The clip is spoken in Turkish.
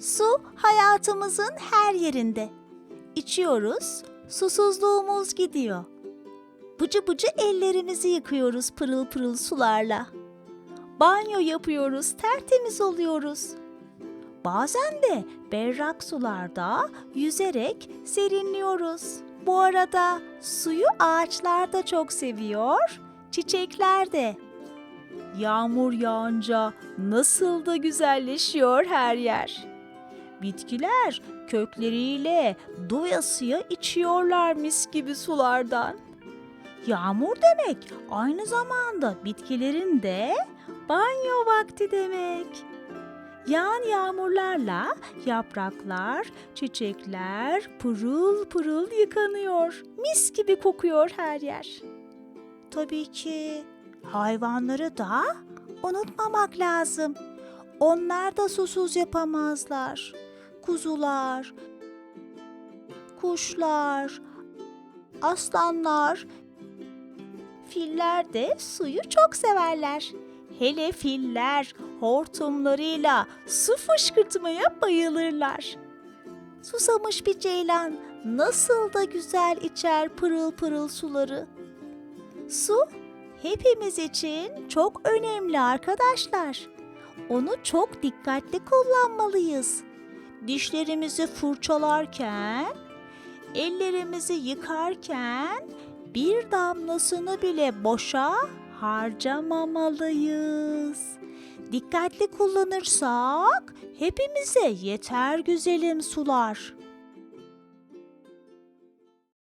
Su hayatımızın her yerinde. İçiyoruz, susuzluğumuz gidiyor. Bıcı bıcı ellerimizi yıkıyoruz pırıl pırıl sularla. Banyo yapıyoruz, tertemiz oluyoruz. Bazen de berrak sularda yüzerek serinliyoruz. Bu arada suyu ağaçlar da çok seviyor, çiçekler de. Yağmur yağınca nasıl da güzelleşiyor her yer. Bitkiler kökleriyle doyasıya içiyorlar mis gibi sulardan. Yağmur demek aynı zamanda bitkilerin de banyo vakti demek. Yağan yağmurlarla yapraklar, çiçekler pırıl pırıl yıkanıyor. Mis gibi kokuyor her yer. Tabii ki hayvanları da unutmamak lazım. Onlar da susuz yapamazlar. Kuzular, kuşlar, aslanlar, filler de suyu çok severler. Hele filler hortumlarıyla su fışkırtmaya bayılırlar. Susamış bir ceylan nasıl da güzel içer pırıl pırıl suları. Su hepimiz için çok önemli arkadaşlar. Onu çok dikkatli kullanmalıyız. Dişlerimizi fırçalarken, ellerimizi yıkarken bir damlasını bile boşa harcamamalıyız. Dikkatli kullanırsak hepimize yeter güzelim sular.